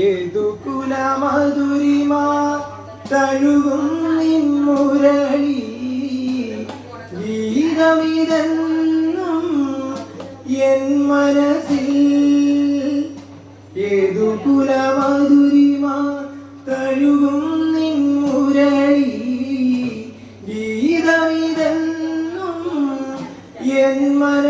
ഏതു കുലമധുരിമ തഴുകും നിൻമുരളി ഗീതമിതെന്നും എൻ മനസ്സിൽ ഏതു കുലമധുരിമ തഴുകും നിൻമുരളി ഗീതമിതെന്നും എൻ മനസ്സിൽ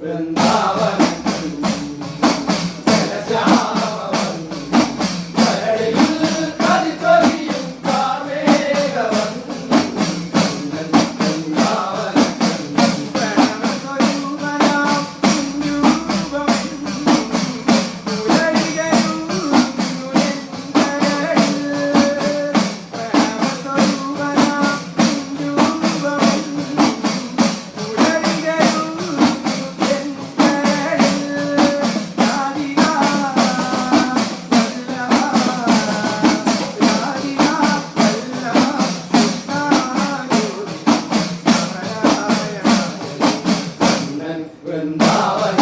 웬만한 분. பிருந்தாவன்